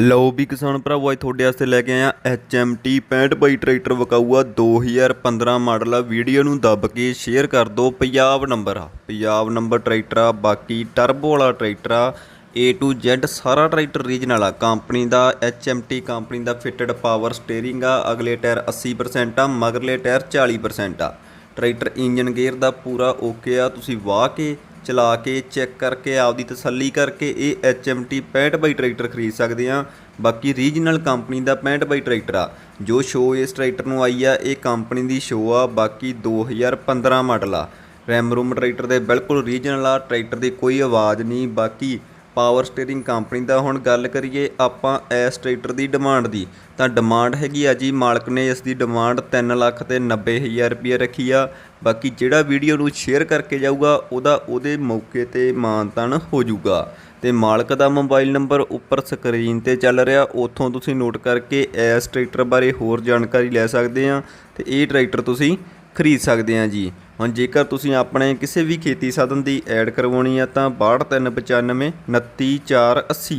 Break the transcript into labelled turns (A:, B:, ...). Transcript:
A: ਲਓ ਵੀ ਕਿਸਾਨ ਭਰਾਵੋ, ਅੱਜ ਤੁਹਾਡੇ ਵਾਸਤੇ ਲੈ ਕੇ ਆਇਆ HMT 65 ਬਾਈ ਟਰੈਕਟਰ ਵਿਕਾਊਆ 2015 ਮਾਡਲ ਆ। ਵੀਡੀਓ ਨੂੰ ਦੱਬ ਕੇ ਸ਼ੇਅਰ ਕਰ ਦਿਓ। ਪੰਜਾਬ ਨੰਬਰ ਆ। ਪੰਜਾਬ ਨੰਬਰ ਟਰੈਕਟਰ ਆ, ਬਾਕੀ ਟਰਬੋ ਵਾਲਾ ਟਰੈਕਟਰ ਆ। A to Z ਸਾਰਾ ਟਰੈਕਟਰ ਰੀਜਨਲ ਆ। ਕੰਪਨੀ ਦਾ HMT ਕੰਪਨੀ ਦਾ ਫਿਟਡ ਪਾਵਰ ਸਟੀਅਰਿੰਗ ਆ। ਅਗਲੇ ਟਾਇਰ 80% ਆ, ਮਗਰਲੇ ਟਾਇਰ 40% ਆ। ਟਰੈਕਟਰ ਇੰਜਨ ਗੇਅਰ ਦਾ ਪੂਰਾ ਓਕੇ ਆ। ਤੁਸੀਂ ਵਾਹ ਕੇ ਚਲਾ ਕੇ, ਚੈੱਕ ਕਰਕੇ, ਆਪਦੀ ਤਸੱਲੀ ਕਰਕੇ ਇਹ HMT 65 ਬਾਈ ਟਰੈਕਟਰ ਖਰੀਦ ਸਕਦੇ ਆ ਬਾਕੀ ਰੀਜਨਲ ਕੰਪਨੀ ਦਾ 65 ਬਾਈ ਟਰੈਕਟਰ ਆ। ਜੋ ਸ਼ੋ ਇਸ ਟਰੈਕਟਰ ਨੂੰ ਆਈ ਆ, ਇਹ ਕੰਪਨੀ ਦੀ ਸ਼ੋ ਆ। ਬਾਕੀ 2015 ਮਾਡਲ ਆ। ਰੈਮ ਰੂਮ ਟਰੈਕਟਰ ਦੇ ਬਿਲਕੁਲ ਰੀਜਨਲ ਆ। ਟਰੈਕਟਰ ਦੀ ਕੋਈ ਆਵਾਜ਼ ਨਹੀਂ। ਬਾਕੀ ਪਾਵਰ ਸਟੀਅਰਿੰਗ ਕੰਪਨੀ ਦਾ ਹੁਣ ਗੱਲ ਕਰੀਏ ਆਪਾਂ ਇਸ ਟਰੈਕਟਰ ਦੀ ਡਿਮਾਂਡ ਦੀ, ਤਾਂ ਡਿਮਾਂਡ ਹੈਗੀ ਆ ਜੀ, ਮਾਲਕ ਨੇ ਇਸ ਦੀ ਡਿਮਾਂਡ 3 ਲੱਖ ਤੇ 90000 ਰੁਪਏ ਰੱਖੀ ਆ। ਬਾਕੀ ਜਿਹੜਾ ਵੀਡੀਓ ਨੂੰ ਸ਼ੇਅਰ ਕਰਕੇ ਜਾਊਗਾ, ਉਹਦਾ ਉਹਦੇ ਮੌਕੇ ਤੇ ਮਾਨਤਾਨ ਹੋ ਜਾਊਗਾ। ਤੇ ਮਾਲਕ ਦਾ ਮੋਬਾਈਲ ਨੰਬਰ ਉੱਪਰ ਸਕਰੀਨ ਤੇ ਚੱਲ ਰਿਹਾ, ਉੱਥੋਂ ਤੁਸੀਂ ਨੋਟ ਕਰਕੇ ਇਸ ਟਰੈਕਟਰ ਬਾਰੇ ਹੋਰ ਜਾਣਕਾਰੀ ਲੈ ਸਕਦੇ ਆ। ਤੇ ਇਹ ਟਰੈਕਟਰ ਤੁਸੀਂ ਖਰੀਦ ਸਕਦੇ ਹਾਂ ਜੀ। ਹੁਣ ਜੇਕਰ ਤੁਸੀਂ ਆਪਣੇ ਕਿਸੇ ਵੀ ਖੇਤੀ ਸਾਧਨ ਦੀ ਐਡ ਕਰਵਾਉਣੀ ਆ ਤਾਂ 6295 29480